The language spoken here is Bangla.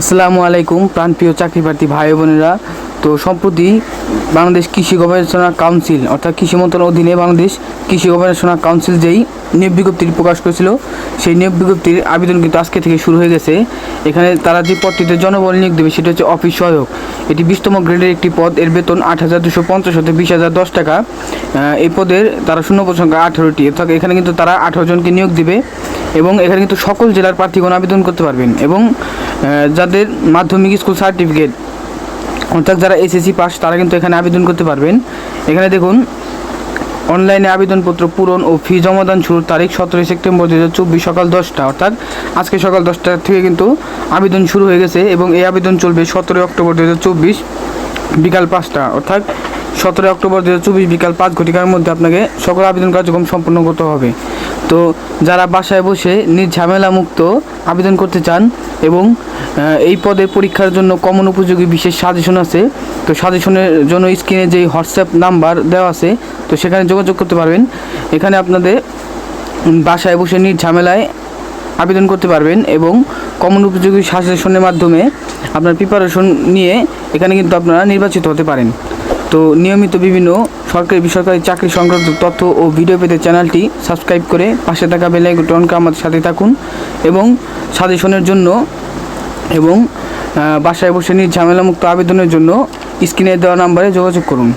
আসসালামু আলাইকুম, প্রাণপ্রিয় চাকরি প্রার্থী ভাই বোনেরা। তো সম্প্রতি বাংলাদেশ কৃষি গবেষণা কাউন্সিল, অর্থাৎ কৃষি মন্ত্রণালয়ের অধীনে বাংলাদেশ কৃষি গবেষণা কাউন্সিল যেই নিয়োগ বিজ্ঞপ্তি প্রকাশ করেছিল, সেই নিয়োগ বিজ্ঞপ্তির আবেদন কিন্তু আজকে থেকে শুরু হয়ে গেছে। এখানে তারা যে পদটিতে জনবল নিয়োগ দেবে সেটা হচ্ছে অফিস সহায়ক। এটি বিশতম গ্রেডের একটি পদ, এর বেতন আট হাজার দুশো পঞ্চাশ হতে বিশ হাজার দশ টাকা। এই পদের তারা শূন্য সংখ্যা আঠেরোটি, অর্থাৎ এখানে কিন্তু তারা আঠারো জনকে নিয়োগ দিবে এবং এখানে কিন্তু সকল জেলার প্রার্থীগণ আবেদন করতে পারবেন এবং যাদের মাধ্যমিক স্কুল সার্টিফিকেট, অর্থাৎ যারা এসএসসি পাস, তারা কিন্তু এখানে আবেদন করতে পারবেন। এখানে দেখুন অনলাইনে আবেদনপত্র পূরণ ও ফি জমাদান শুরুর তারিখ সতেরোই সেপ্টেম্বর দু হাজার চব্বিশ সকাল দশটা, অর্থাৎ আজকে সকাল দশটা থেকে কিন্তু আবেদন শুরু হয়ে গেছে এবং এই আবেদন চলবে সতেরোই অক্টোবর দু হাজার চব্বিশ বিকাল পাঁচটা, অর্থাৎ সতেরোই অক্টোবর দু হাজার চব্বিশ বিকাল পাঁচ ঘটিকার মধ্যে আপনাকে সকল আবেদন কার্যক্রম সম্পন্ন করতে হবে। তো যারা বাসায় বসে নিজ মুক্ত আবেদন করতে চান এবং এই পদে পরীক্ষার জন্য কমন উপযোগী বিশেষ সাজেশন আছে, তো সাজেশনের জন্য স্ক্রিনে যেই হোয়াটসঅ্যাপ নাম্বার দেওয়া আছে, তো সেখানে যোগাযোগ করতে পারবেন। এখানে আপনাদের বাসায় বসে নিজ ঝামেলায় আবেদন করতে পারবেন এবং কমন উপযোগী সাজেশনের মাধ্যমে আপনার প্রিপারেশন নিয়ে এখানে কিন্তু আপনারা নির্বাচিত হতে পারেন। তো নিয়মিত বিভিন্ন সরকারি, বেসরকারি চাকরি সংক্রান্ত তথ্য ও ভিডিও পেতে চ্যানেলটি সাবস্ক্রাইব করে পাশে থাকা বেলাই আইকনকে আমাদের সাথে থাকুন এবং সাজেশনের জন্য এবং বাসায় বসে নিজ ঝামেলামুক্ত আবেদনের জন্য স্ক্রিনে দেওয়া নাম্বারে যোগাযোগ করুন।